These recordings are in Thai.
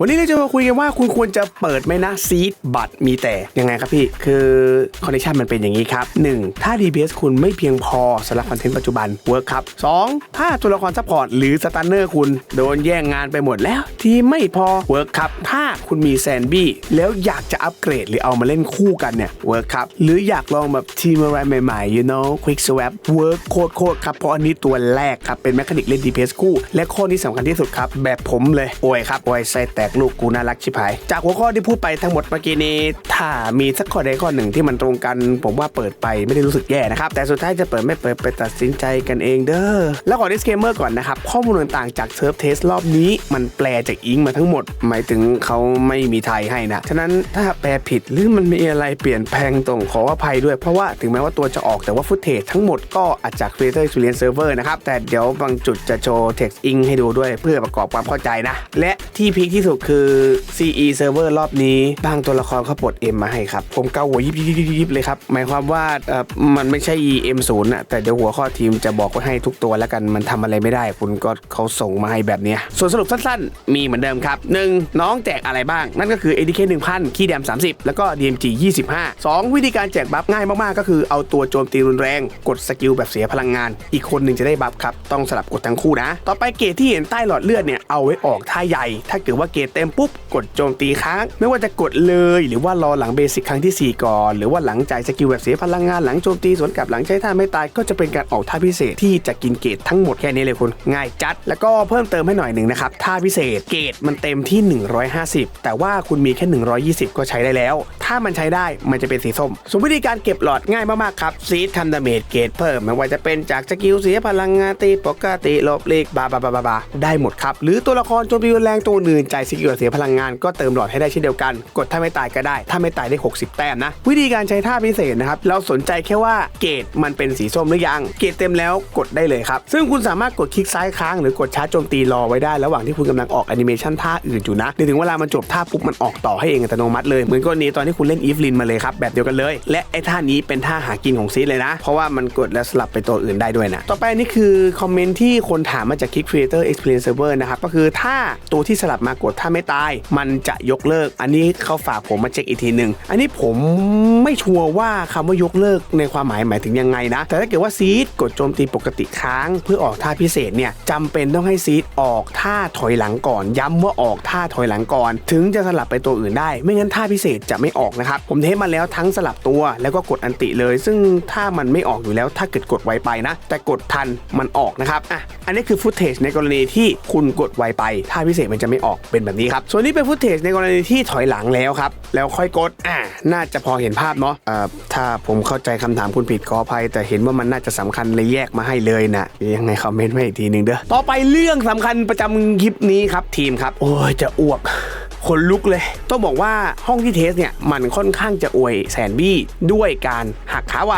วันนี้เราจะมาคุยกันว่าคุณควรจะเปิดไหมนะซีดบัตรมีแต่ยังไงครับพี่ คือคอนดิชันมันเป็นอย่างนี้ครับ 1. ถ้า DBS คุณไม่เพียงพอสำหรับคอนเทนต์ปัจจุบันเวิร์กครับ 2. ถ้าตัวละครซัพพอร์ตหรือสตันเนอร์คุณโดนแย่งงานไปหมดแล้ว ที่ไม่พอเวิร์กครับ ถ้าคุณมีแซนบี้แล้วอยากจะอัปเกรดหรือเอามาเล่นคู่กันเนี่ยเวิร์กครับ หรืออยากลองแบบทีมอะไรใหม่ๆ you know quick swap เวิร์กโคตรโคตรครับเพราะอันนี้ตัวแรกครับเป็นแมคานิกเล่น DPS คู่ และข้อนี้สำคัญที่สุดครับแบบผมเลยโอ้ยครับโอยใส่แตกลูกกูน่ารักชิบหาย จากหัวข้อที่พูดไปทั้งหมดเมื่อกี้นี้ ถ้ามีสักข้อใดข้อหนึ่งที่มันตรงกัน ผมว่าเปิดไปไม่ได้รู้สึกแย่นะครับ แต่สุดท้ายจะเปิดไม่เปิดไปตัดสินใจกันเองเด้อ แล้วขอ disclaimer ก่อนนะครับ ข้อมูลต่างๆจากเซิร์ฟเทสรอบนี้ มันแปลจากอิงมาทั้งหมด หมายถึงเขาไม่มีไทยให้นะ ฉะนั้นถ้าแปลผิดหรือมันมีอะไรเปลี่ยนแปลงตรงขออภัยด้วยเพราะว่าถึงแม้ว่าตัวจะออกแต่ว่าฟุตเทจทั้งหมดก็อาจจาก Creator Experience Server นะครับแต่เดี๋ยวบางจุดจะโชว์ text ink ให้ดูด้วยเพื่อประกอบความเข้าใจนะและที่พีคที่สุดคือ CE Server รอบนี้บางตัวละครเขาปลด M มาให้ครับ ผมเกาหัวยิบยิบยิบยิบเลยครับ หมายความว่ามันไม่ใช่ EM 0 นะแต่เดี๋ยวหัวข้อทีมจะบอกไว้ให้ทุกตัวแล้วกันมันทำอะไรไม่ได้ คุณก็เขาส่งมาให้แบบนี้ส่วนสรุปสั้นๆ มีเหมือนเดิมครับ 1. น้องแจกอะไรบ้าง นั่นก็คือ ADK 1000คีย์แดม 30 แล้วก็ DMG 25 2. วิธีการแจกบัฟง่ายมากๆ ก็คือเอาตัวโจมตีรุนแรง กดสกิลแบบเสียพลังงาน อีกคนหนึ่งจะได้บัฟครับ ต้องสลับกดทั้งคู่นะ ต่อไปเกรดที่เห็นใต้หลอดเลือดเนี่ยเอาไว้ออกท่าใหญ่ ถ้าเกิดว่าเกรดเต็มปุ๊บกดโจมตีค้าง ไม่ว่าจะกดเลย หรือว่ารอหลังเบสิกครั้งที่ 4 ก่อน หรือว่าหลังจ่ายสกิลแบบเสียพลังงานหลังโจมตีสวนกลับหลังใช้ท่าไม่ตายก็จะเป็นการออกท่าพิเศษที่จะกินเกรดทั้งหมดแค่นี้เลยคุณง่ายจัด แล้วก็เพิ่มเติมให้หน่อยหนึ่งนะครับท่าพิเศษเกรดมันเต็มที่ 150 แต่ว่าคุณมีแค่ 120 ก็ใช้ได้แล้ว ถ้ามันใช้ได้มันจะเป็นสีส้มส่วนวิธีการเก็บหลอดง่ายมากๆครับซีดทำดาเมจเกรดเพิ่มไม่ว่าจะเป็นจากสกิลเสียพลังงานตีปกติลบเล็กบาบาบาบาบาได้หมดครับหรือตัวละครโจมตีแรงตัวอื่นจ่ายสกิลเสียพลังงานก็เติมหลอดให้ได้เช่นเดียวกัน กดถ้าไม่ตายก็ได้ ถ้าไม่ตายได้ 60 แต้มนะ วิธีการใช้ท่าพิเศษนะครับ เราสนใจแค่ว่าเกรดมันเป็นสีส้มหรือยัง เกรดเต็มแล้วกดได้เลยครับ ซึ่งคุณสามารถกดคลิกซ้ายค้างหรือกดชาร์จโจมตีรอไว้ได้ระหว่างที่คุณกำลังออกแอนิเมชันท่าอื่นอยู่นะเดี๋ยวถึงเวลามันจบท่าปุ๊บมันออกต่อให้เองอัตโนมัติเลยเหมือนกรณีตอนที่คุณเล่นอีฟลินมาเลยครับแบบเดียวกันเลย และไอ้ท่านี้เป็นท่าหากินของซีเลยนะ เพราะว่ามันกดแล้วสลับไปตัวอื่นได้ด้วยนะต่อไปนี่คือคอมเมนต์ที่คนถามมาจากคลิก Creator Experience Server นะครับก็คือถ้าตัวที่สลับมากดถ้าไม่ตายมันจะยกเลิก อันนี้เขาฝากผมมาเช็คอีกทีหนึ่งอันนี้ผมไม่ชัวร์ว่าคำว่ายกเลิกในความหมายหมายถึงยังไงนะ แต่ถ้าเกิดว่าซีดกดโจมตีปกติค้างเพื่อออกท่าพิเศษเนี่ยจำเป็นต้องให้ซีดออกท่าถอยหลังก่อน ย้ำว่าออกท่าถอยหลังก่อน ถึงจะสลับไปตัวอื่นได้ ไม่งั้นท่าพิเศษจะไม่ออกนะครับ ผมเทสมาแล้วทั้งสลับตัวแล้วก็กดอันติเลย ซึ่งถ้ามันไม่ออกอยู่แล้วถ้าเกิดกดไวไปนะ แต่กดทันมันออกนะครับอะอันนี้คือฟุตเทจในกรณีที่คุณกดไวไปท่าพิเศษมันจะไม่ออกเป็นแบบนี้ครับ ส่วนนี้เป็นฟุตเทจในกรณีที่ถอยหลังแล้วครับ แล้วค่อยกด อ่า น่าจะพอเห็นภาพเนาะเอ่อถ้าผมเข้าใจคำถามคุณผิดขออภัย แต่เห็นว่ามันน่าจะสำคัญเลยแยกมาให้เลยนะยังไงคอมเมนต์มาอีกทีหนึ่งเด้อ ต่อไปเรื่องสำคัญประจำคลิปนี้ครับทีมครับ โอ้ยจะอ้วก ขนลุกเลย ต้องบอกว่าห้องที่เทสเนี่ย มันค่อนข้างจะอวยแสนบี้ด้วยการหักขาไว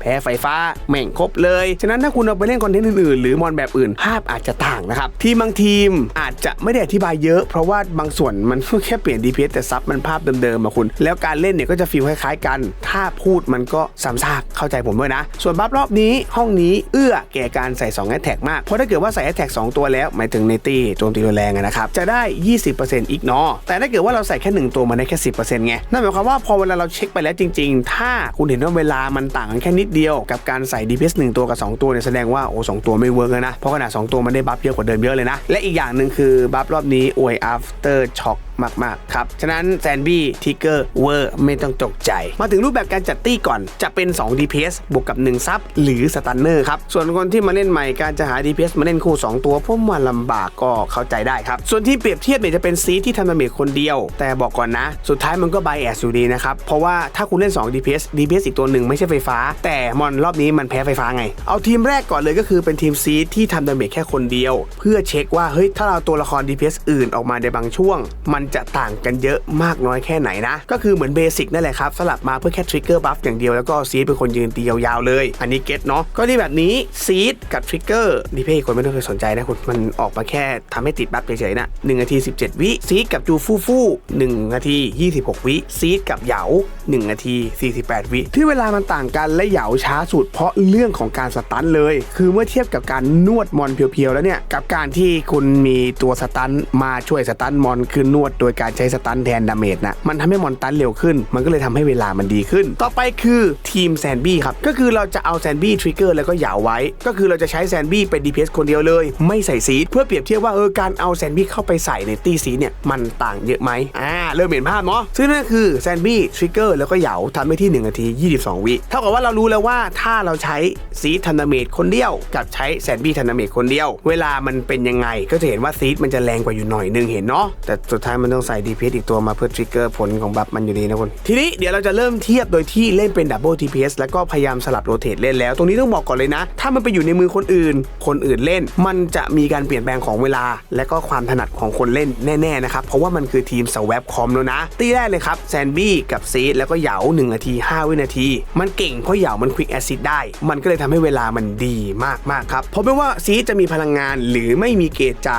แพ้ไฟฟ้าแม่งครบเลย ฉะนั้นถ้าคุณเอาไปเล่นคอนเทนต์อื่นๆ หรือมอนแบบอื่น ภาพอาจจะต่างนะครับ ทีมบางทีมอาจจะไม่ได้อธิบายเยอะ เพราะว่าบางส่วนมันแค่เปลี่ยน DPS แต่ซับมันภาพเดิมๆมาคุณ แล้วการเล่นเนี่ยก็จะฟีลคล้ายๆกัน ถ้าพูดมันก็ซ้ำซากเข้าใจผมด้วยนะ ส่วนบัฟรอบนี้ห้องนี้เอื้อแก่การใส่2แอตแทกมาก เพราะถ้าเกิดว่าใส่แอตแทก2ตัวแล้วหมายถึงในตีโจมตีรุนแรงนะครับจะได้ 20%อีกเนอแต่ถ้าเกิดว่าเราใส่แค่ 1 ตัวมันได้แค่ 10%ไง นั่นหมายความว่าพอเวลาเราเช็คไปแล้วจริง ๆ ถ้าคุณเห็นว่าเวลามันต่างกันแค่นิดเดียว กับการใส่ DPS 1 ตัวกับ 2 ตัวเนี่ยแสดงว่าโอ้สตัวไม่เวิร์กแล้วนะ เพราะขนาด2ตัวมันได้บัฟเยอะกว่าเดิมเยอะเลยนะ และอีกอย่างหนึ่งคือบัฟรอบนี้อวย after shock มากๆครับ ฉะนั้นแซนบี้ทิกเกอร์เวอร์ไม่ต้องตกใจ มาถึงรูปแบบการจัดตี้ก่อนจะเป็น 2 DPS บวกกับ 1 ซับหรือสตันเนอร์ครับ ส่วนคนที่มาเล่นใหม่การจะหา DPS มาเล่นคู่ 2 ตัวผมว่าลำบากก็เข้าใจได้ครับ ส่วนที่เปรียบเทียบเนี่ยจะเป็นซีที่ทำดาเมจคนเดียว แต่บอกก่อนนะ สุดท้ายมันก็ไบแอสอยู่ดีนะครับ เพราะว่าถ้าคุณเล่น 2 DPS DPS อีกตัวหนึ่งไม่ใช่ไฟฟ้า แต่มอนรอบนี้มันแพ้ไฟฟ้าไง เอาทีมแรกก่อนเลยก็คือเป็นทีมซีที่ทำดาเมจแค่คนเดียว เพื่อเช็คว่าเฮ้ยถ้าเราตัวละคร DPS อื่นออกมาในบางช่วง มันจะต่างกันเยอะมากน้อยแค่ไหนนะ ก็คือเหมือนเบสิกนั่นแหละครับสลับมาเพื่อแค่ทริกเกอร์บัฟอย่างเดียวแล้วก็ซีดเป็นคนยืนตียาวๆเลย อันนี้เก็ตเนาะก็ที่แบบนี้ซีดกับทริกเกอร์ดีเพย์คนไม่ต้องไปสนใจนะคุณมันออกมาแค่ทำให้ติดบัฟเฉยๆนะ1นาที 17 วิซีดกับจูฟูฟู1นาที 26 วิซีดกับเหยา1นาที 48 วิ ที่เวลามันต่างกันและเหยาช้าสุดเพราะเรื่องของการสตันเลย คือเมื่อเทียบกับการนวดมอนเพียวๆแล้วเนี่ย กับการที่คุณมีตัวสตันมาช่วยสตันมอนคือนวดโดยการใช้สตันแทนดาเมจนะมันทำให้มอนตันเร็วขึ้น มันก็เลยทำให้เวลามันดีขึ้น ต่อไปคือทีมแซนบี้ครับ ก็คือเราจะเอาแซนบี้ทริกเกอร์แล้วก็เหยาวไว้ ก็คือเราจะใช้แซนบี้เป็น DPS คนเดียวเลย ไม่ใส่ซีดเพื่อเปรียบเทียบว่าเออการเอาแซนบี้เข้าไปใส่ในตีซีเนี่ยมันต่างเยอะไหมอ่าเริ่มเห็นภาพเนาะซึ่งนั่นคือแซนบี้ทริกเกอร์แล้วก็เหยาทำได้ที่1นาที 22 วิเท่ากับว่าเรารู้แล้วว่าถ้าเราใช้ซีดทันดาเมจคนเดียว กับใช้แซนบี้ทันดาเมจคนเดียว เวลามันเป็นยังไงก็จะเห็นว่าซีดมันจะแรงกว่าอยู่หน่อยนึงเห็นเนาะแต่สุดท้ายมันต้องใส่ DPS อีกตัวมาเพื่อทริกเกอร์ผลของบัฟมันอยู่ดีนะคุณทีนี้เดี๋ยวเราจะเริ่มเทียบโดยที่เล่นเป็นดับเบิล DPS แล้วก็พยายามสลับโรเตทเล่นแล้ว ตรงนี้ต้องบอกก่อนเลยนะ ถ้ามันไปอยู่ในมือคนอื่น คนอื่นเล่น มันจะมีการเปลี่ยนแปลงของเวลา และก็ความถนัดของคนเล่นแน่ๆนะครับเพราะว่ามันคือทีมสว a ปคอมแล้วนะ ตีแรกเลยครับแซนบี้กับซีดแล้วก็เหยา1นาที 5 วินาที มันเก่งเพราะเหยามันควิกแอซิดได้ มันก็เลยทำให้เวลามันดีมากๆครับเพราะไม่ว่าซีดจะมีพลังงานหรือไม่มีเกจใจ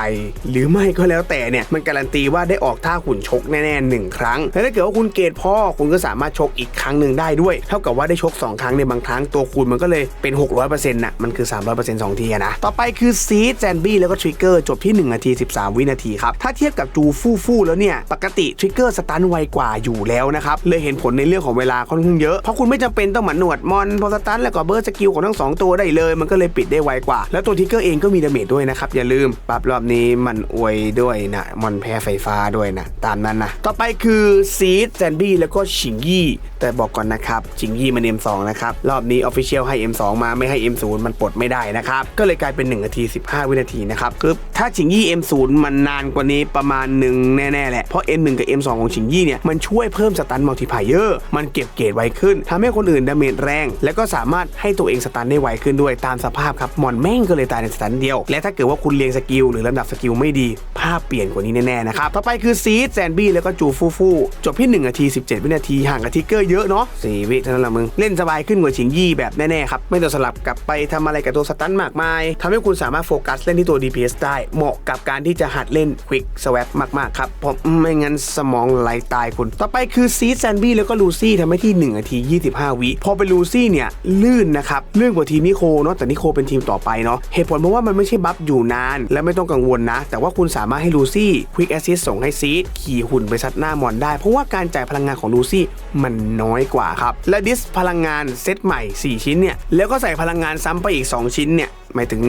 หรือไม่ก็แล้วแต่เนี่ยมันการันตีว่าได้ออกท่าขุนชกแน่ๆหนึ่งครั้งและถ้าเกิดว่าคุณเกจพ่อคุณก็สามารถชกอีกครั้งหนึ่งได้ด้วย เท่ากับว่าได้ชก 2 ครั้งในบางครั้งตัวคูณมันก็เลยเป็น 600%น่ะมันคือ 300% 2ทีอะนะ ต่อไปคือซีดแซนบี้แล้วก็ทริกเกอร์จบที่ 1 นาที 13 วินาทีครับ ถ้าเทียบกับจูฟู่ฟู่แล้วเนี่ย ปกติทริกเกอร์สตันไวกว่าอยู่แล้วนะครับ เลยเห็นผลในเรื่องของเวลาค่อนข้างเยอะ เพราะคุณไม่จำเป็นต้องหมันหนวดมอนพอสตันแล้วก็เบิร์สกิลของทั้ง 2 ตัวได้เลย มันก็เลยปิดได้ไวกว่า แล้วตัวทริกเกอร์เองก็มีดาเมจด้วยนะครับอย่าลืมปรับรอบนี้มันอวยด้วยนะมอนแพ้ไฟฟ้าด้วยนะ ตามนั้นนะ ต่อไปคือซีดแซนบี้แล้วก็ชิงยี่ แต่บอกก่อนนะครับชิงยี่มัน M2 นะครับ รอบนี้ Official ให้ M2 มาไม่ให้ M0 มันปลดไม่ได้นะครับ ก็เลยกลายเป็น1นาที 15 วินาทีนะครับคือถ้าชิงยี่ M0 มันนานกว่านี้ประมาณหนึ่งแน่ๆแหละ เพราะ M1 กับ M2 ของชิงยี่เนี่ยมันช่วยเพิ่มสตันมัลติพายเออร์มันเก็บเกรดไวขึ้นทำให้คนอื่นดาเมจแรง แล้วก็สามารถให้ตัวเองสตันได้ไวขึ้นด้วยตามสภาพครับมอนแม่งก็เลยตายในสตันเดียว และถ้าเกิดว่าคุณเรียงสกิลหรือลำดับสกิลไม่ดีภาพเปลี่ยนกว่านี้แน่ๆนะครับต่อไปคือซีดแซนบี้แล้วก็จูฟูฟูจบที่1นาที 17 วินาทีห่างกับทิกเกอร์เยอะเนาะ4วิเท่านั้นละมึง เล่นสบายขึ้นกว่าชิงยี่แบบแน่ๆครับไม่ต้องสลับกลับไปทำอะไรกับตัวสตันมากมายทำให้คุณสามารถโฟกัสเล่นที่ตัว DPS ได้เหมาะกับการที่จะหัดเล่น Quick Swap มากๆครับเพราะไม่งั้นสมองไหลตายคุณ ต่อไปคือซีดแซนบี้แล้วก็ลูซี่ทำให้ที่1นาที 25 วิพอเป็นลูซี่เนี่ยลื่นนะครับลื่นกว่าทีมนิโคเนาะแต่นิโคเป็นทีมต่อไปเนาะเหตุผลเพราะว่ามันไม่ใช่บัฟอยู่นาน และไม่ต้องกังวลนะ แต่ว่าคุณสามารถให้ลูซี่ Quick Assist ส่งให้ซีขี่หุ่นไปซัดหน้ามอนได้ เพราะว่าการจ่ายพลังงานของลูซี่มันน้อยกว่าครับ และดิสพลังงานเซตใหม่ 4 ชิ้นเนี่ย แล้วก็ใส่พลังงานซ้ำไปอีก 2 ชิ้นเนี่ยหมายถึง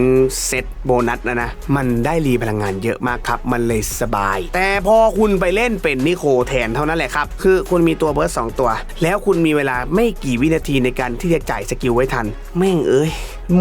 เซตโบนัสนะนะ มันได้รีพลังงานเยอะมากครับ มันเลยสบาย แต่พอคุณไปเล่นเป็นนิโคแทนเท่านั้นแหละครับ คือคุณมีตัวเบิร์ดส2ตัว แล้วคุณมีเวลาไม่กี่วินาทีในการที่จะจ่ายสกิลไว้ทัน แม่งเอ้ย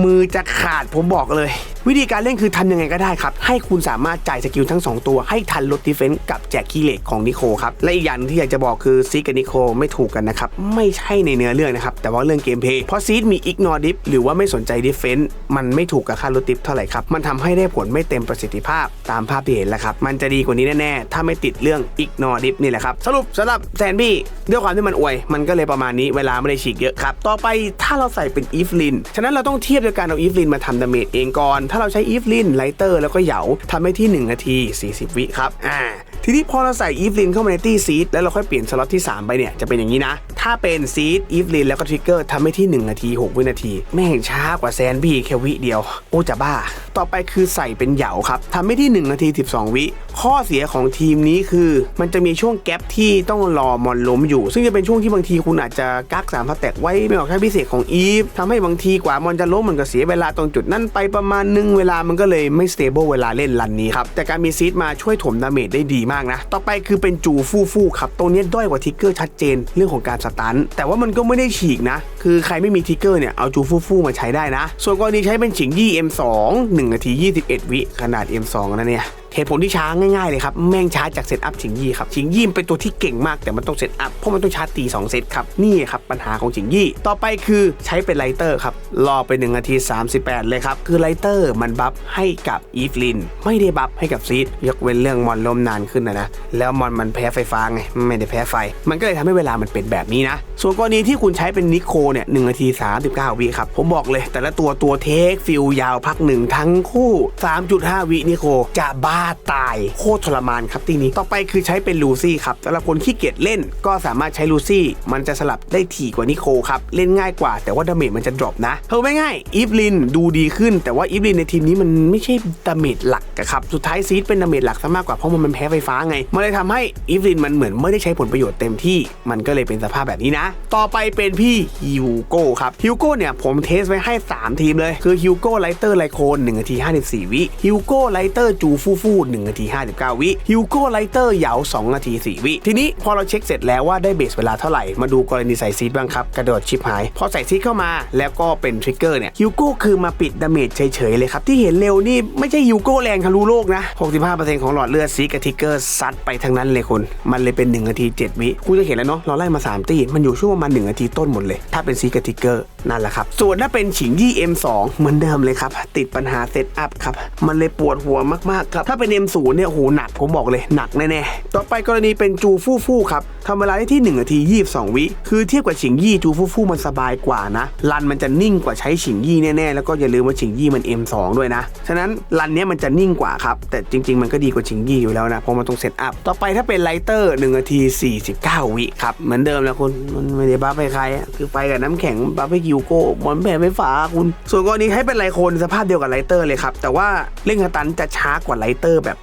มือจะขาดผมบอกเลย วิธีการเล่นคือทำยังไงก็ได้ครับ ให้คุณสามารถจ่ายสกิลทั้ง 2 ตัว ให้ทันลดดิเฟนต์กับแจกคีเล็กของนิโคครับ และอีกอย่างที่อยากจะบอกคือซีกับนิโคไม่ถูกกันนะครับ ไม่ใช่ในเนื้อเรื่องนะครับ แต่ว่าเรื่องเกมเพย์เพราะซีดมีอิกนอร์ดิฟหรือว่าไม่สนใจดิเฟนต์มันไม่ถูกกับค่าลดดิฟเท่าไหร่ครับมันทำให้ได้ผลไม่เต็มประสิทธิภาพตามภาพที่เห็นแหละครับมันจะดีกว่านี้แน่ๆถ้าไม่ติดเรื่องอิกนอร์ดิฟนี่แหละครับสรุปสำหรับแซนบี้ด้วยความที่มันอวย มันก็เลยประมาณนี้เวลาไม่ได้ฉีกเยอะครับต่อไปถ้าเราใส่เป็นอีฟลินฉะนั้นเราต้องเทียบด้วยการเอาอีฟลินมาทำดาเมจเองก่อน ถ้าเราใช้อีฟลินไลเตอร์แล้วก็เหยาทำให้ที่ 1 นาที 40 วิครับ อ่า ทีนี้พอเราใส่อีฟลินเข้ามาในตี้ซีดแล้วเราค่อยเปลี่ยนสล็อตที่ 3 ไปเนี่ยจะเป็นอย่างนี้นะ ถ้าเป็นซีดอีฟลินแล้วก็ทริกเกอร์ทำให้ที่ 1 นาที 6 วินาที แม่งช้ากว่าแซนบี้แค่วิเดียว โอ้จะบ้า ต่อไปคือใส่เป็นเหยาครับทำให้ที่ 1 นาที 12 วิ ข้อเสียของทีมนี้คือ มันจะมีช่วงแกลบที่ต้องรอมอนล้มอยู่ ซึ่งจะเป็นช่วงที่บางทีคุณอาจจะกักสามพัตแตกไว้ไม่ออกใช้พิเศษของอีฟทำให้บางทีกว่ามอนจะล้มมันก็เสียเวลาตรงจุดนั้นไปประมาณนึงเวลามันก็เลยไม่สเตเบิลเวลาเล่นรันนี้ครับแต่การมีซีดมาช่วยถมดาเมจได้ดีมากนะ ต่อไปคือเป็นจูฟู่ฟู่ครับตรงนี้ด้อยกว่าทิกเกอร์ชัดเจนเรื่องของการสตันแต่ว่ามันก็ไม่ได้ฉีกนะ คือใครไม่มีทิกเกอร์เนี่ยเอาจูฟู่ฟู่มาใช้ได้นะ ส่วนกรณีใช้เป็นฉิงยี่ M2 1นาที 21 วิขนาด M2 นะเนี่ย เหตุผลที่ช้าง่ายๆเลยครับแม่งช้าจากเซตอัพชิงยี่ครับชิงยี่เป็นตัวที่เก่งมากแต่มันต้องเซตอัพเพราะมันต้องชาร์จตี2เซตครับนี่ครับปัญหาของชิงยี่ ต่อไปคือใช้เป็นไลเตอร์ครับรอไป1นาที 38 เลยครับ คือไลเตอร์มันบัฟให้กับอีฟลิน ไม่ได้บัฟให้กับซีดยกเว้นเรื่องมอนล้มนานขึ้นนะนะแล้วมอนมันแพ้ไฟฟ้าไงไม่ได้แพ้ไฟ มันก็เลยทำให้เวลามันเป็นแบบนี้นะ ส่วนกรณีที่คุณใช้เป็นนิโคเนี่ยหนาที 39 วิครับ ผมบอกเลย แต่ละตัวตัวเทคฟิลยาวพักหนึ่งทั้งคู่ 3.5 วินิโคจะบ้าตายโคตรทรมานครับทีนี้ต่อไปคือใช้เป็นลูซี่ครับสำหรับคนขี้เกียจเล่นก็สามารถใช้ลูซี่มันจะสลับได้ถี่กว่านิโคครับเล่นง่ายกว่า แต่ว่าดาเมจมันจะดรอปนะเธอไม่ง่ายอีฟลินดูดีขึ้น แต่ว่าอีฟลินในทีมนี้มันไม่ใช่ดาเมจหลักครับสุดท้ายซีดเป็นดาเมจหลักซะมากกว่าเพราะมันแพ้ไฟฟ้าไงมันเลยทำให้อีฟลินมันเหมือนไม่ได้ใช้ผลประโยชน์เต็มที่ มันก็เลยเป็นสภาพแบบนี้นะ ต่อไปเป็นพี่ฮิวโก้ครับฮิวโก้เนี่ยผมเทสไว้ให้ 3 ทีมเลย คือฮิวโก้ไลเตอร์ไลโคน1นาที54 วิฮิวโก้ไลเตอร์จูฟูฟู1 นาที 59 วิฮิวโก้ไลเตอร์เหยา2 นาที 4 วิ ทีนี้พอเราเช็คเสร็จแล้วว่าได้เบสเวลาเท่าไหร่ มาดูกรณีใส่ซีดบ้างครับ กระโดดชิปหาย พอใส่ซีดเข้ามาแล้วก็เป็นทริกเกอร์เนี่ยฮิวโก้คือมาปิดดาเมจเฉยๆเลยครับที่เห็นเร็วนี่ไม่ใช่ฮิวโก้แรงทะลุโลกนะ 65%ของหลอดเลือดซีกับทริกเกอร์ซัดไปทั้งนั้นเลยคุณมันเลยเป็น1นาที 7 วิคุณจะเห็นแล้วเนาะเราไล่มา 3 ตีมันอยู่ช่วงประมาณ1นาทีต้นหมดเลย ถ้าเป็นซีกับทริกเกอร์นั่นแหละครับส่วนถ้าเป็นฉิงยี่ M2 เหมือนเดิมเลยครับติดปัญหาเซตอัพครับมันเลยปวดหัวมากๆครับถ้าเป็น M0 เนี่ยโหหนักผมบอกเลยหนักแน่ๆต่อไปกรณีเป็นจูฟู่ฟู่ครับทำเวลาได้ที่1นาที22 วิคือเทียบกับฉิงยี่จูฟู่ฟู่มันสบายกว่านะรันมันจะนิ่งกว่าใช้ฉิงยี่แน่ๆแล้วก็อย่าลืมว่าฉิงยี่มัน M2 ด้วยนะฉะนั้นรันเนี้ยมันจะนิ่งกว่าครับแต่จริง ๆ มันก็ดีกว่าฉิงยี่อยู่แล้วนะเพราะมันต้องเซตอัพต่อไปถ้าเป็นไลเตอร์1นาที 49 วิครับเหมือนเดิมแล้วคุณมันไม่ได้บัฟให้ใครอะคือไฟกับน้ำแข็งบัฟให้กิวโก้บอลแผ่ไฟฟ้าคุณ ส่วนกรณีให้เป็นไลโคนสภาพเดียวกับไลเตอร์เลยครับแต่ว่าเร่งตันจะช้ากว่าไลเตอร์แบบ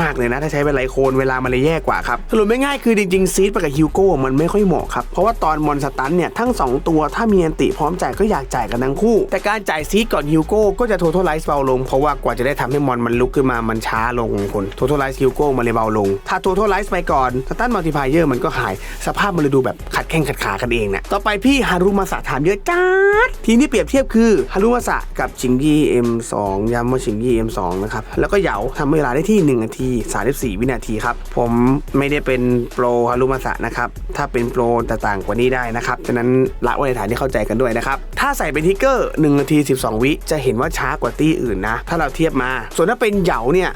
มากๆเลยนะ ถ้าใช้เป็นไลโคนเวลามันเลยแย่กว่าครับสรุปไม่ง่ายคือจริงๆซีดไปกับฮิวโก้มันไม่ค่อยเหมาะครับ เพราะว่าตอนมอนสตันเนี่ยทั้ง 2 ตัวถ้ามีอันติพร้อมจ่ายก็อยากจ่ายกันทั้งคู่ แต่การจ่ายซีดก่อนฮิวโก้ก็จะโทท a l ไลซ์เบาลง เพราะว่ากว่าจะได้ทำให้มอนมันลุกขึ้นมามันช้าลงคนโทท a l ไลซ์ฮิวโก้มันเลยเบาลง ถ้าโทท a l ไลซ์ไปก่อนสตันมัลติพายเออร์มันก็หาย สภาพมันเลยดูแบบขัดแข้งขัดขากันเองนะต่อไปพี่ฮารุมาสะถามเยอะจ้าดทีนี้เปรียบเทียบคือฮารุมาสะกับชิงกี้ M2 ย้ำว่าชิงกี้ M2 นะครับแล้วก็เหยาทำเวลาได้ที่1นาที34 วินาทีครับ ผมไม่ได้เป็นโปรฮารุมาสะนะครับ ถ้าเป็นโปรจะต่างกว่านี้ได้นะครับฉะนั้นละไว้ในฐานที่เข้าใจกันด้วยนะครับ ถ้าใส่เป็นทิกเกอร์1นาที 12 วิจะเห็นว่าช้ากว่าตี้อื่นนะ ถ้าเราเทียบมา ส่วนถ้าเป็นเหยาเนี่ย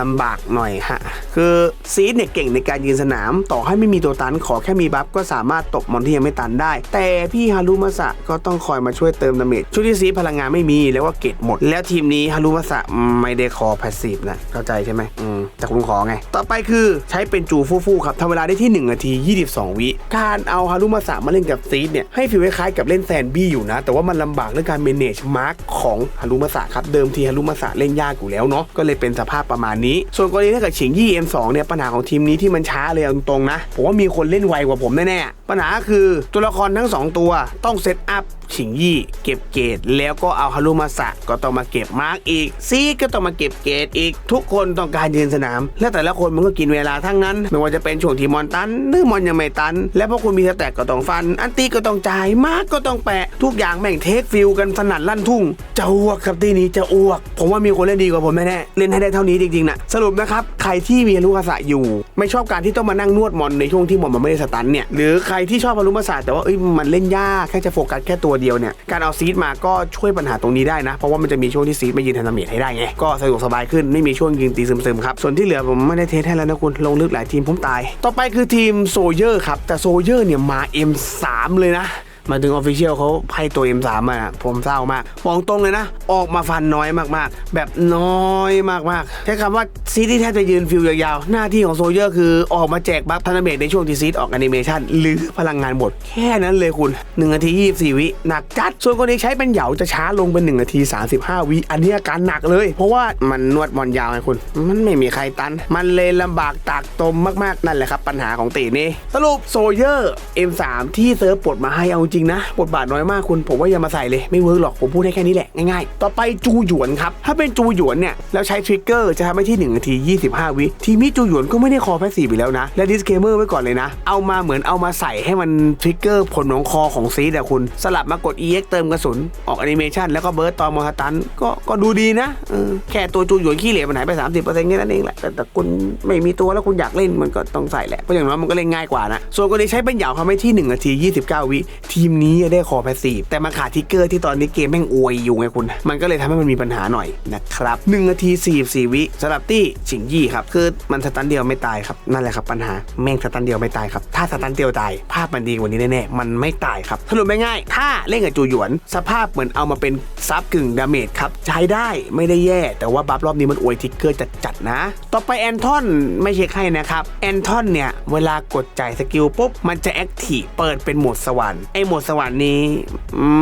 ลำบากหน่อยฮะ คือซีดเนี่ยเก่งในการยืนสนาม ต่อให้ไม่มีตัวตันขอแค่มีบัฟก็สามารถตบมอนที่ยังไม่ตันได้ แต่พี่ฮารุมาสะก็ต้องคอยมาช่วยเติมดาเมจช่วงที่ซีพลังงานไม่มีแล้วก็เกตหมด แล้วทีมนี้ฮารุมาสะไม่ได้คอพาสซีฟนะเข้าใจใช่ไหมอืมแต่คุณขอไง ต่อไปคือใช้เป็นจูฟู่ฟู่ครับทำเวลาได้ที่ 1 นาที 22 วิ การเอาฮารุมาสะมาเล่นกับซีดเนี่ยให้ฟีลคล้ายๆกับเล่นแซนบี้อยู่นะ แต่ว่ามันลำบากเรื่องการ manage มาร์กของฮารุมาสะครับ เดิมทีฮารุมาสะเล่นยากอยู่แล้วเนาะก็เลยเป็นสภาพประมาณนี้ ส่วนกรณีถ้าเกิดฉิงยี่ M2 เนี่ยปัญหาของทีมนี้ที่มันช้าเลยเอาตรงๆนะผมว่ามีคนเล่นไวกว่าผมแน่ๆปัญหาคือตัวละครทั้งสองตัวต้องเซตอัพ ฉิงยี่ เก็บเกรดแล้วก็เอาฮารุมาสะก็ต้องมาเก็บมาร์กอีกซีก็ต้องมาเก็บเกรดอีกทุกคนต้องการยืนสนาม และแต่ละคนมันก็กินเวลาทั้งนั้น ไม่ว่าจะเป็นช่วงที่มอนตันหรือมอนยังไม่ตัน และพอคุณมีสแต็กก็ต้องฟัน อันตีก็ต้องจ่ายมาร์กก็ต้องแปะ ทุกอย่างแม่งเทคฟิลกันสนั่นลั่นทุ่งจะอ้วกครับที่นี้จะอ้วก ผมว่ามีคนเล่นดีกว่าผมแน่ๆเล่นให้ได้เท่านี้จริงๆนะสรุปนะครับใครที่มีฮารุมาสะอยู่ ไม่ชอบการที่ต้องมานั่งนวดมอนในช่วงที่มอนมันไม่ได้สตันเนี่ยหรือใครที่ชอบฮารุมาสะแต่ว่าเอ้ยมันเล่นยากแค่จะโฟกัสแค่ตัวเดียวเนี่ยการเอาซีดมาก็ช่วยปัญหาตรงนี้ได้นะ เพราะว่ามันจะมีช่วงที่ซีดมายืนทันดาเมจให้ได้ไงก็สะดวกสบายขึ้นไม่มีช่วงยิงตีซึมๆครับส่วนที่เหลือผมไม่ได้เทสให้แล้วนะคุณลงลึกหลายทีมผมตาย ต่อไปคือทีมโซเยอร์ครับแต่โซเยอร์เนี่ยมา M3 เลยนะ มาถึงออฟฟิเชียลเขาให้ตัว M3 มาผมเศร้ามากบอกตรงเลยนะ ออกมาฟันน้อยมากๆ แบบน้อยมากๆ ใช้คำว่าซีที่แทบจะยืนฟิลยาวๆ หน้าที่ของโซเยอร์คือออกมาแจกบัฟทันเมตในช่วงที่ซีดออกแอนิเมชันหรือพลังงานหมด แค่นั้นเลยคุณ1นาที24 วิหนักจัด ส่วนคนนี้ใช้เป็นเหยาจะช้าลงเป็น1นาที35 วิอันนี้อาการหนักเลย เพราะว่ามันนวดมอนยาวไงคุณ มันไม่มีใครตัน มันเลยลำบากตากตมมากๆนั่นแหละครับ ปัญหาของตีนี่สรุปโซเยอร์ M3 ที่เซิร์ฟปลดมาให้เอาจริงนะ บทบาทน้อยมากคุณ ผมว่าอย่ามาใส่เลยไม่เวิร์กหรอกผมพูดได้แค่นี้แหละง่ายๆ ต่อไปจูหยวนครับ ถ้าเป็นจูหยวนเนี่ยแล้วใช้ทริกเกอร์จะทำให้ที่1นาที 25 วิทีนี้จูหยวนก็ไม่ได้คอแพสซีฟอีกแล้วนะ และดิสเคเมอร์ไว้ก่อนเลยนะ เอามาเหมือนเอามาใส่ให้มันทริกเกอร์ผลของคอของซีดอะคุณ สลับมากด EX เติมกระสุนออกแอนิเมชันแล้วก็เบิร์ตตอมอร์ตันก็ก็ดูดีนะออแค่ตัวจูหยวนขี้เหร่มันหายไป 30%แค่นั้นเองแหละแต่แต่คุณไม่มีตัวแล้วคุณอยากเล่นมันก็ต้องใส่แหละเพราะอย่างน้อยมันก็เล่นง่ายกว่านะส่วนกรณีใช้เป็นเหยาทำให้ที่1นาที 29 วิทีีมนี้ได้คอแพสซีฟแต่มาขาดทิกเกอร์ที่ตอนนี้เกมแม่งอวยอยู่ไงคุณ มันก็เลยทำให้มันมีปัญหาหน่อยนะครับ1นาที44วิสำหรับตี้ฉิงยี่ครับคือมันสตันเดียวไม่ตายครับนั่นแหละครับปัญหาแม่งสตันเดียวไม่ตายครับถ้าสตันเดียวตายภาพมันดีกว่านี้แน่ๆมันไม่ตายครับสรุปไม่ง่ายๆถ้าเล่นกับจูหยวน สภาพเหมือนเอามาเป็นซับกึ่งดาเมจครับใช้ได้ไม่ได้แย่ แต่ว่าบัฟรอบนี้มันอวยทิกเกอร์จัดๆนะ ต่อไปแอนทอนไม่เช็คให้นะครับแอนทอนเนี่ยเวลากดจ่ายสกิลปุ๊บมันจะแอคทีฟเปิดเป็นโหมดสวรรค์ไอโหมดสวรรค์นี้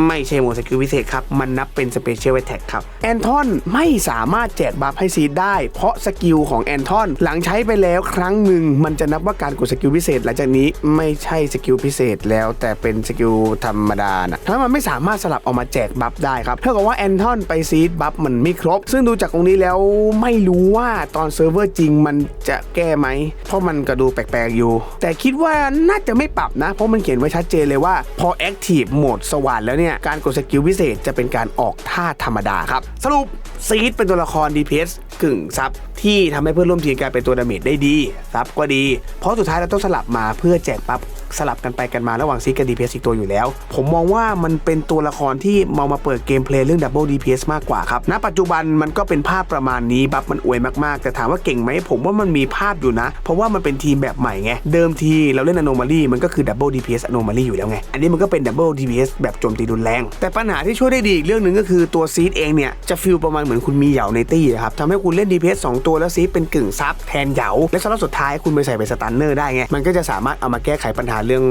ไม่ใช่โหมดสกิลพิเศษครับ มันนับเป็นสเปเชียลแท็กครับ แอนทอนไม่สามารถแจกบัฟให้ซีดได้ เพราะสกิลของแอนทอนหลังใช้ไปแล้วครั้งหนึ่งมันจะนับว่าการกดสกิลพิเศษ หลังจากนี้ไม่ใช่สกิลพิเศษแล้วแต่เป็นสกิลธรรมดานะถ้ามันไม่สามารถสลับออกมาแจกบัฟได้ครับเท่ากับว่าแอนทอนไปซีดบัฟมันไม่ครบ ซึ่งดูจากตรงนี้แล้วไม่รู้ว่าตอนเซิร์ฟเวอร์จริงมันจะแก้ไหม เพราะมันก็ดูแปลกๆอยู่ แต่คิดว่าน่าจะไม่ปรับนะ เพราะมันเขียนไว้ชัดเจนเลยว่าพอแอคทีฟโหมดสว่านแล้วเนี่ย การกดสกิลพิเศษจะเป็นการออกท่าธรรมดาครับ สรุปซีดเป็นตัวละคร DPS กึ่งซับที่ทำให้เพื่อนร่วมทีมกลายเป็นตัวดาเมจได้ดีซับก็ดี เพราะสุดท้ายเราต้องสลับมาเพื่อแจกปั๊บ สลับกันไปกันมาระหว่างซีดกับ DPS อีกตัวอยู่แล้ว ผมมองว่ามันเป็นตัวละครที่มองมาเปิดเกมเพลย์เรื่องดับเบิล DPS มากกว่าครับ ณ ปัจจุบันมันก็เป็นภาพประมาณนี้บัฟมันอวยมากๆ แต่ถามว่าเก่งไหมผมว่ามันมีภาพอยู่นะ เพราะว่ามันเป็นทีมแบบใหม่ไง เดิมทีเราเล่น Anomaly มันก็คือ Double DPS Anomaly อยู่แล้วไง อันนี้มันก็เป็น Double DPS แบบโจมตีรุนแรง แต่ปัญหาที่ช่วยได้ดีอีกเรื่องหนึ่งก็คือตัวซีดเองเนี่ยจะฟีลประมาณเหมือนคุณมีเหยาในตี้ครับทำให้คุณเล่น DPS สองตัวแล้วซีดเป็นกึ่งซับแทนเหยาและสำหรับสุดท้ายคุณไปใส่เป็นสตันเนอร์ได้ไงมันก็จะสามารถเอามาแก้ไขปัญหาเรื่อง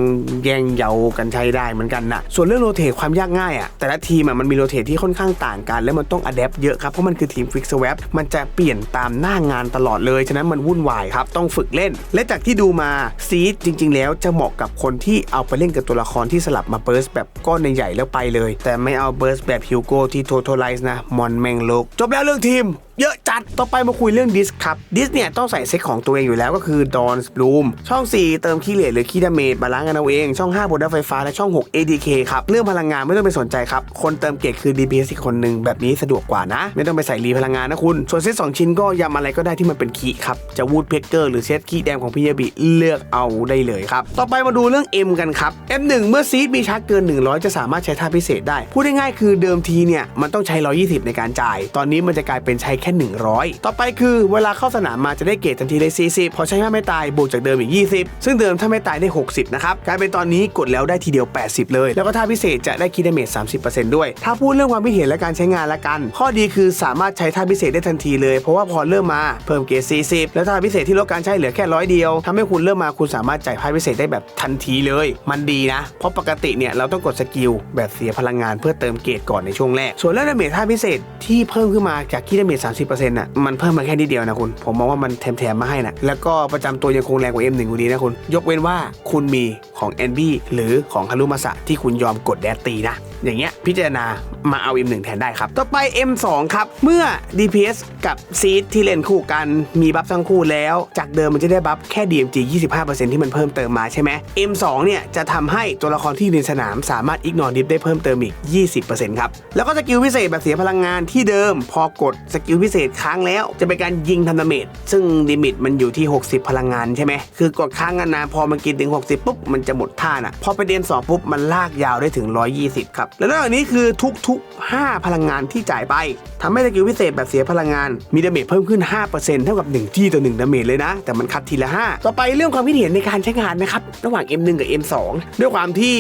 แย่งเยากันใช้ได้เหมือนกันนะส่วนเรื่องโรเทตความยากง่ายอะแต่ละทีมอะมันมีโรเทตที่ค่อนข้างต่างกัน แล้วมันต้องอัดแอปเยอะครับ เพราะมันคือทีมฟิกซ์แวบมันจะเปลี่ยนตามหน้างานตลอดเลย ฉะนั้นมันวุ่นวายครับ ต้องฝึกเล่น และจากที่ดูมาซีดจริง ๆ แล้วจะเหมาะกับคนที่เอาไปเล่นกับตัวละครที่สลับมาเบิร์สแบบก้อนใหญ่ๆแล้วไปเลย แต่ไม่เอาเบิร์สแบบฮิวโก้ที่โททอไลซ์นะมอนแมงโลกจบแล้วเรื่องทีม เยอะจัด ต่อไปมาคุยเรื่องดิสครับ ดิสเนี่ยต้องใส่เซ็ตของตัวเองอยู่แล้วก็คือ Dawn Bloom ช่อง 4 เติมขี้เหร่หรือขี้ดาเมจบาลานซ์กันเอาเอง ช่อง 5บนด้าไฟฟ้าและช่อง 6 ADK ครับ เรื่องพลังงานไม่ต้องไปสนใจครับ คนเติมเกตคือ DPS อีกคนหนึ่งแบบนี้สะดวกกว่านะ ไม่ต้องไปใส่รีพลังงานนะคุณ ส่วนเซ็ต2ชิ้นก็ยำอะไรก็ได้ที่มันเป็นขี้ครับ จะวูดเพกเกอร์หรือเซ็ตขี้แดงของพี่ยาบิเลือกเอาได้เลยครับ ต่อไปมาดูเรื่อง M กันครับ M1 เมื่อซีดมีชาร์จเกิน 100 จะสามารถใช้ท่าพิเศษได้ พูดง่ายๆคือเดิมทีเนี่ยมันต้องใช้ 120 ในการจ่าย ตอนนี้มันจะกลายเป็นใช้แค่ 100 ต่อไปคือเวลาเข้าสนามมาจะได้เกรดทันทีเลย 40 พอใช้ท่าไม่ตายบวกจากเดิมอีก 20 ซึ่งเดิมถ้าไม่ตายได้ 60 นะครับ กลายเป็นตอนนี้กดแล้วได้ทีเดียว 80 เลย แล้วก็ท่าพิเศษจะได้คิดดาเมจ30%ด้วย ถ้าพูดเรื่องความคิดเห็นและการใช้งานละกัน ข้อดีคือสามารถใช้ท่าพิเศษได้ทันทีเลย เพราะว่าพอเริ่มมาเพิ่มเกรด40 แล้วท่าพิเศษที่ลดการใช้เหลือแค่ร้อยเดียวทำให้คุณเริ่มมาคุณสามารถจ่ายท่าพิเศษได้แบบทันทีเลย มันดีนะ เพราะปกติเนี่ยเราต้องกดสกิลแบบเสียพลังงานเพื่อเติมเกรดก่อนในช่วงแรก ส่วนเรื่องดาเมจท่าพิเศษที่เพิ่มขึ้นมาจากคิดเมจ30%น่ะมันเพิ่มมาแค่นิดเดียวนะคุณ ผมมองว่ามันแถมๆมาให้นะแล้วก็ประจำตัวยังคงแรงกว่า M1 อยู่ดีนะคุณ ยกเว้นว่าคุณมีของ NB หรือของฮารุมาสะที่คุณยอมกดแดดตีนะ อย่างเงี้ยพิจารณามาเอา M1 แทนได้ครับ ต่อไป M2 ครับ เมื่อ DPS กับซีดที่เล่นคู่กันมีบัฟทั้งคู่แล้ว จากเดิมมันจะได้บัฟแค่ DMG 25%ที่มันเพิ่มเติมมาใช่ไหม M2 เนี่ยจะทำให้ตัวละครที่อยู่ในสนามสามารถอิกนอร์ดิฟได้เพิ่มเติมอีก 20%ครับแล้วก็สกิลพิเศษแบบเสียพลังงานที่เดิมพอกดสกิลพิเศษค้างแล้ว จะเป็นการยิงทำดาเมจซึ่งลิมิตมันอยู่ที่ 60 พลังงานใช่ไหมคือกดค้างนานพอมันกินถึง 60 ปุ๊บ มันจะหมดท่าน่ะพอไปเดียน2ปุ๊บ มันลากยาวได้ถึง 120 ครับ แล้วนอกจากนี้คือทุกๆ 5 พลังงานที่จ่ายไปทำให้สกิลพิเศษแบบเสียพลังงานมีดาเมจเพิ่มขึ้น 5%เท่ากับ 1 ที่ต่อ1ดาเมจเลยนะ แต่มันคัดทีละ 5 ต่อไปเรื่องความคิดเห็นในการใช้งานนะครับระหว่าง M1 กับ M2 ด้วยความที่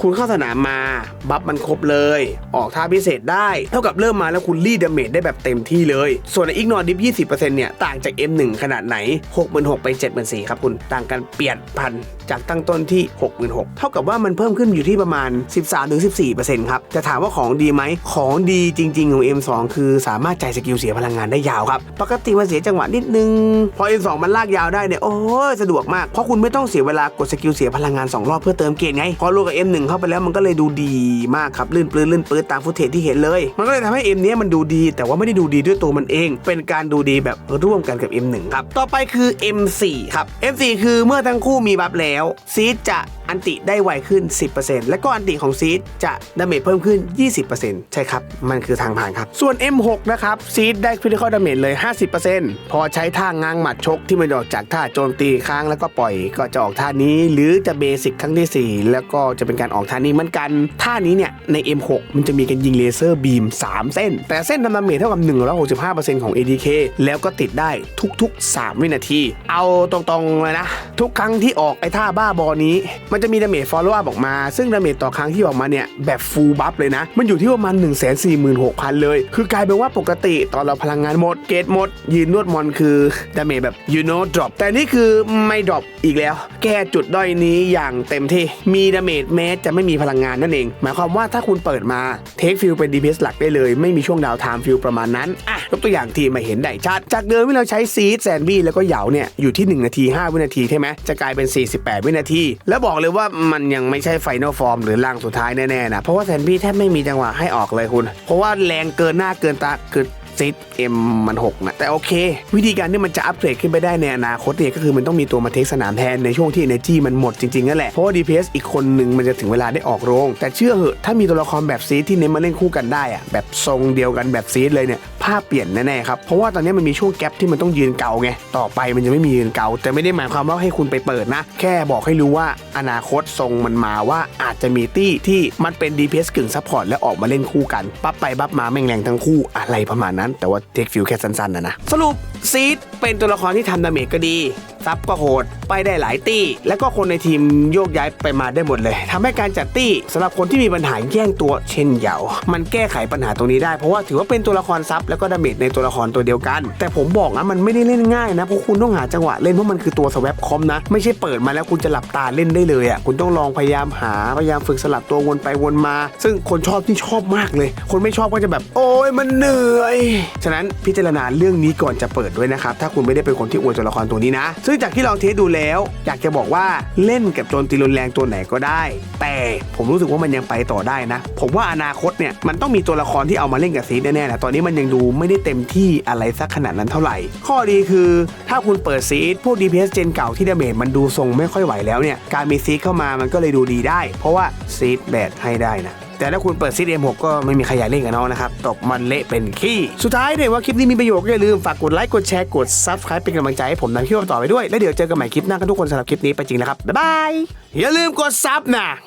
คุณเข้าสนามมาบัฟมันครบเลย ออกท่าพิเศษได้ เท่ากับเริ่มมาแล้วคุณรีดดาเมจได้แบบเต็มที่เลยย ส่วนอีกนอดิฟ20%เนี่ยต่างจาก M1 ขนาดไหน 66,000ไป74,000ครับคุณ ต่างกันเปลี่ยนพันจากตั้งต้นที่ 66,000เท่ากับว่ามันเพิ่มขึ้นอยู่ที่ประมาณ 13-14%ครับ จะถามว่าของดีไหม ของดีจริง ๆ ของ M2 คือสามารถจ่ายสกิลเสียพลังงานได้ยาวครับ ปกติมันเสียจังหวะนิดนึง พอ M2 มันลากยาวได้เนี่ย โอ้ยสะดวกมาก เพราะคุณไม่ต้องเสียเวลากดสกิลเสียพลังงาน 2 รอบเพื่อเติมเกรดไง พอรวมกับ M1 เข้าไปแล้วมันก็เลยดูดีมากครับ ลื่นปลื้นลื่นปื้ดตามฟุตเทจที่เห็นเลย มันก็เลยทำให้ M เนี้ยมันดูดี แต่ว่าไม่ได้ดูดีด้วยตัวตัวมันเอง เป็นการดูดีแบบร่วมกันกับ M1 ครับ ต่อไปคือ M4 ครับ M4 คือเมื่อทั้งคู่มีบัฟแล้ว ซีดจะอันติได้ไวขึ้น 10%และก็อันติของซีดจะดาเมจเพิ่มขึ้น 20%ใช่ครับ มันคือทางผ่านครับ ส่วน M6 นะครับซีดได้ critical damage เลย 50%พอใช้ท่าง้างหมัดชกที่มันออกจากท่าโจมตีค้างแล้วก็ปล่อยก็จะออกท่านี้ หรือจะเบสิกครั้งที่ 4 แล้วก็จะเป็นการออกท่านี้เหมือนกัน ท่านี้เนี่ยใน M6 มันจะมีการยิงเลเซอร์บีม 3 เส้น แต่เส้นทำดาเมจเท่ากับ1 6 165%ของ ADK แล้วก็ติดได้ทุกๆ 3 วินาที เอาตรงๆเลยนะ ทุกครั้งที่ออกไอ้ท่าบ้าบอนี้ มันจะมีดาเมจ follow up ออกมา ซึ่งดาเมจต่อครั้งที่ออกมาเนี่ย แบบ full buff เลยนะ มันอยู่ที่ประมาณ 1 4 6 0 0 0 เลย คือกลายเป็นว่าปกติตอนเราพลังงานหมดเกตหมด ยืนนวดมอนคือดาเมจแบบ you know drop แต่นี่คือไม่ drop อีกแล้ว แก้จุดด้อยนี้อย่างเต็มที่มีดาเมจแม้จะไม่มีพลังงานนั่นเอง หมายความว่าถ้าคุณเปิดมาเทคฟิลเป็น DPS หลักได้เลย ไม่มีช่วงดาวไทม์ฟิลประมาณนั้นอะยกตัวอย่างทีมาเห็นได้ชัด จากเดิมที่เราใช้ซีดแซนบี้แล้วก็เหยาเนี่ยอยู่ที่ 1 นาที 5 วินาทีใช่ไหมจะกลายเป็น 48 วินาที แล้วบอกเลยว่ามันยังไม่ใช่ไฟนอลฟอร์มหรือล่างสุดท้ายแน่ๆนะเพราะว่าแซนบี้แทบไม่มีจังหวะให้ออกเลยคุณ เพราะว่าแรงเกินหน้าเกินตาเกิน ซิดเอ็มมัน6นะแต่โอเค วิธีการที่มันจะอัปเกรดขึ้นไปได้ในอนาคตเนี่ยก็คือมันต้องมีตัวมาเทคสนามแทนในช่วงที่ Energy มันหมดจริงๆนั่นแหละ เพราะว่า DPS อีกคนหนึ่งมันจะถึงเวลาได้ออกโรง แต่เชื่อเหอะถ้ามีตัวละครแบบซีดที่เน้นมาเล่นคู่กันได้อะแบบทรงเดียวกันแบบซีดเลยเนี่ยภาพเปลี่ยนแน่ๆครับเพราะว่าตอนนี้มันมีช่วงแกลบที่มันต้องยืนเก่าไงต่อไปมันจะไม่มียืนเก่าแต่ไม่ได้หมายความว่าให้คุณไปเปิดนะ แค่บอกให้รู้ว่าอนาคตทรงมันมาว่าอาจจะมีตี้ที่มันเป็น DPS กึ่งซัพพอร์ตและออกมาเล่นคู่กันปั๊บไปปั๊บมาแม่งแรงทั้งคู่อะไรประมาณนั้นแต่ว่าเทคฟิลแค่สั้นๆนะนะสรุปซีดเป็นตัวละครที่ทำดาเมจก็ดี ซับก็โหด ไปได้หลายตี้ แล้วก็คนในทีมโยกย้ายไปมาได้หมดเลยทำให้การจัดตี้สำหรับคนที่มีปัญหาแย่งตัวเช่นเหยา มันแก้ไขปัญหาตรงนี้ได้ เพราะว่าถือว่าเป็นตัวละครซับแล้วก็ดาเมจในตัวละครตัวเดียวกัน แต่ผมบอกนะมันไม่ได้เล่นง่ายนะ เพราะคุณต้องหาจังหวะเล่นเพราะมันคือตัวสวปคอมนะ ไม่ใช่เปิดมาแล้วคุณจะหลับตาเล่นได้เลยอะ คุณต้องลองพยายามหา พยายามฝึกสลับตัววนไปวนมา ซึ่งคนชอบที่ชอบมากเลย คนไม่ชอบก็จะแบบ โอ้ยมันเหนื่อย ฉะนั้นพิจารณาเรื่องนี้ก่อนจะเปิดด้วยนะครับถ้าคุณไม่ได้เป็นคนที่อวยตัวละครตัวนี้นะ ซึ่งจากที่ลองเทสดูแล้ว อยากจะบอกว่าเล่นกับโจรตีรุนแรงตัวไหนก็ได้ แต่ผมรู้สึกว่ามันยังไปต่อได้นะ ผมว่าอนาคตเนี่ยมันต้องมีตัวละครที่เอามาเล่นกับซีดแน่ๆแหละตอนนี้มันยังดูไม่ได้เต็มที่อะไรสักขนาดนั้นเท่าไหร่ ข้อดีคือถ้าคุณเปิดซีดพวก DPS เจนเก่าที่ดาเมจมันดูทรงไม่ค่อยไหวแล้วเนี่ยการมีซีดเข้ามามันก็เลยดูดีได้ เพราะว่าซีดแบกให้ได้นะ แต่ถ้าคุณเปิดซีดเอ็มหกก็ไม่มีใครอยากเล่นกับน้องนะครับ ตกมันเละเป็นขี้ สุดท้ายเนี่ยว่าคลิปนี้มีประโยชน์ก็อย่าลืมฝากกดไลค์กดแชร์กดซับสไครป์เป็นกำลังใจให้ผมทำคลิปต่อไปด้วย แล้วเดี๋ยวเจอกันใหม่คลิปหน้ากันทุกคนสำหรับคลิปนี้ไปจริงนะครับบ๊ายบายอย่าลืมกดซับนะ